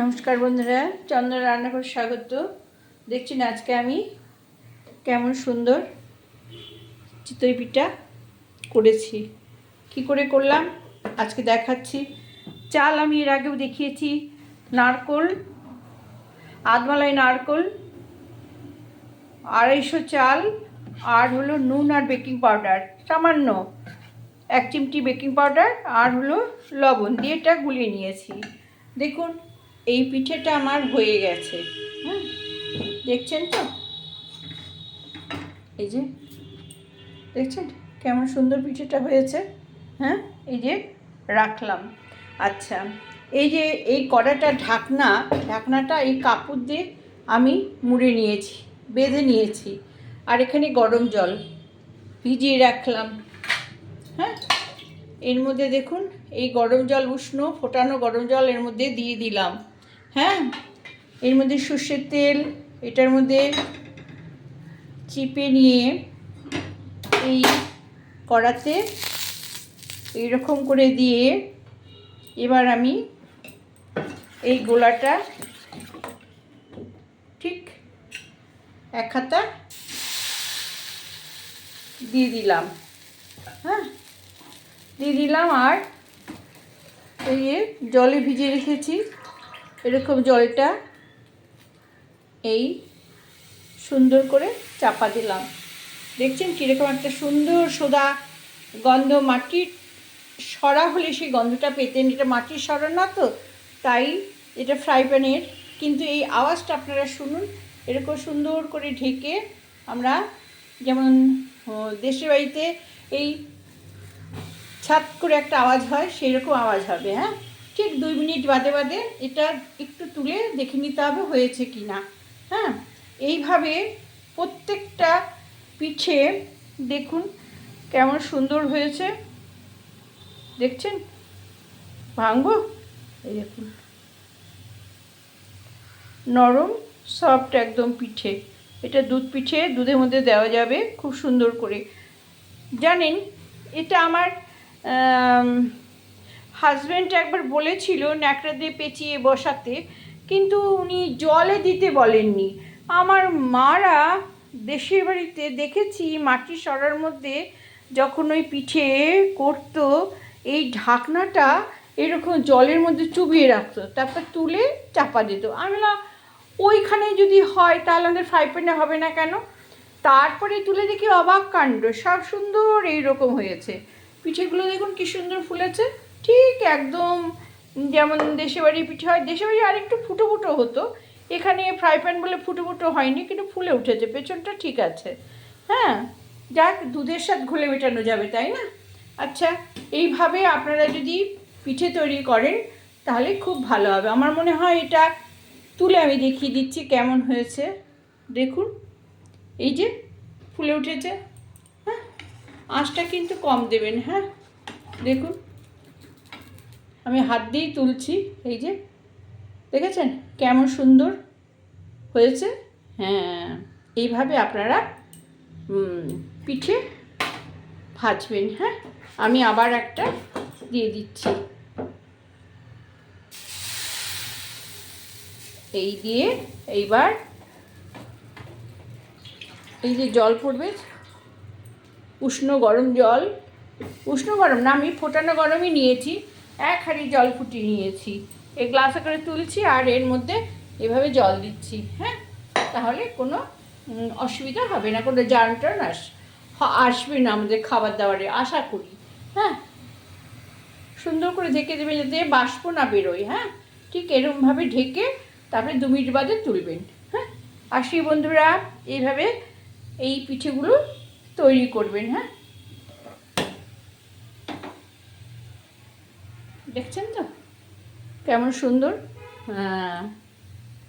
নমস্কার বন্ধুরা চন্দ্র রান্নাঘর স্বাগত। দেখছেন আজকে আমি কেমন সুন্দর চিতই পিঠা করেছি। কি করে করলাম? আজকে দেখাচ্ছি। চাল আমি এর আগেও দেখিয়েছি। নারকোল আদমালাই নারকোল, আড়াইশো চাল, আর হলো নুন আর বেকিং পাউডার। সামান্য এক চিমটি বেকিং পাউডার আর হলো লবণ দিয়ে এটা গুলিয়ে নিয়েছি। দেখুন এই পিঠেটা আমার হয়ে গেছে। হ্যাঁ দেখছেন তো? এই যে, দেখছেন? কেমন সুন্দর পিঠেটা হয়েছে। হ্যাঁ? এই যে, রাখলাম। আচ্ছা এই যে, এই কড়াটা ঢাকনা, ঢাকনাটা এই কাপড় দিয়ে আমি মুড়ে নিয়েছি, বেঁধে নিয়েছি। আর এখানে গরম জল ভিজিয়ে রাখলাম। হ্যাঁ? এর মধ্যে দেখুন, এই গরম জল উষ্ণ, ফোটানো গরম জল এর মধ্যে দিয়ে দিলাম। হ্যাঁ এর মধ্যে সর্ষের তেল, এটার মধ্যে চিপে নিয়ে এই কড়াতে এইরকম করে দিয়ে এবার আমি এই গোলাটা ঠিক এক হাতা দিয়ে দিলাম হ্যাঁ? দিয়ে দিলাম আর এই জলে ভিজিয়ে রেখেছি। এরকম জলটা এই সুন্দর করে চাপা দিলাম। দেখছেন কীরকম একটা সুন্দর সোদা গন্ধ, মাটির সরা হলে সেই গন্ধটা পেতেন। এটা মাটির সরা না তো, তাই এটা ফ্রাই প্যানের। কিন্তু এই আওয়াজটা আপনারা শুনুন, এরকম সুন্দর করে ঢেকে আমরা যেমন দেশের বাড়িতে এই ছাত করে একটা আওয়াজ হয় সেই রকম আওয়াজ হবে হ্যাঁ? ঠিক দুই মিনিট বাদে বাদে এটা একটু তুলে দেখে নিতে হবে হয়েছে কি না হ্যাঁ? এইভাবে প্রত্যেকটা পিঠে দেখুন কেমন সুন্দর হয়েছে। দেখছেন? ভাঙবো এই দেখুন। নরম সফট একদম পিঠে। এটা দুধ পিঠে, দুধের মধ্যে দেওয়া যাবে খুব সুন্দর করে। জানেন, এটা আমার হাজব্যান্ড একবার বলেছিল ন্যাকড়া দিয়ে পেঁচিয়ে বসাতে, কিন্তু উনি জলে দিতে বলেননি। আমার মারা দেশের বাড়িতে দেখেছি, মাটি সরার মধ্যে যখন ওই পিঠে করতো, এই ঢাকনাটা এরকম জলের মধ্যে চুবিয়ে রাখতো, তারপর তুলে চাপা দিত। আমি বললাম ওইখানে যদি হয় তাহলে আমাদের ফ্রাই প্যানে হবে না কেন? তারপরে তুলে দেখি অবাক কাণ্ড, সব সুন্দর এইরকম হয়েছে। পিঠেগুলো দেখুন কি সুন্দর ফুলেছে। ঠিক একদম যেমন দেশে বাড়ি পিঠে হয়, দেশে বাড়ি আরেকটু ফুটো ফুটো হতো। এখানে ফ্রাই প্যান বলে ফুটো ফুটো হয়নি, কিন্তু ফুলে উঠেছে, পেছনটা ঠিক আছে। হ্যাঁ যাক, দুধের সাথে ঘুলে মেটানো যাবে, তাই না? আচ্ছা এইভাবে আপনারা যদি পিঠে তৈরি করেন, তাহলে খুব ভালো হবে। আমার মনে হয় এটা তুলে আমি দেখিয়ে দিচ্ছি কেমন হয়েছে। দেখুন, এই যে ফুলে উঠেছে। হ্যাঁ আঁচটা কিন্তু কম দেবেন হ্যাঁ। দেখুন। আমি হাত দিয়েই তুলছি, এই যে, দেখেছেন কেমন সুন্দর হয়েছে? হ্যাঁ এইভাবে আপনারা পিঠে ভাজবেন হ্যাঁ? আমি আবার একটা দিয়ে দিচ্ছি। এই দিয়ে এইবার এই যে জল পড়বে, উষ্ণ গরম জল, উষ্ণ গরম না, আমি ফোটানো গরমই নিয়েছি। এক হাঁড়ি জল ফুটিয়ে নিয়েছি। এই গ্লাসে করে তুলছি আর এর মধ্যে এভাবে জল দিচ্ছি হ্যাঁ? তাহলে কোনো অসুবিধা হবে না, কোনো জার্ম টার্ন আস আসবে না আমাদের খাবার দাবারে, আশা করি হ্যাঁ? সুন্দর করে ঢেকে দেবে যাতে বাষ্প না বেরোয় হ্যাঁ? ঠিক এরকমভাবে ঢেকে তারপরে দু মিনিট বাদে তুলবেন হ্যাঁ? আসি বন্ধুরা এইভাবে এই পিঠেগুলো তৈরি করবেন হ্যাঁ? দেখছেন তো? কেমন সুন্দর? হ্যাঁ।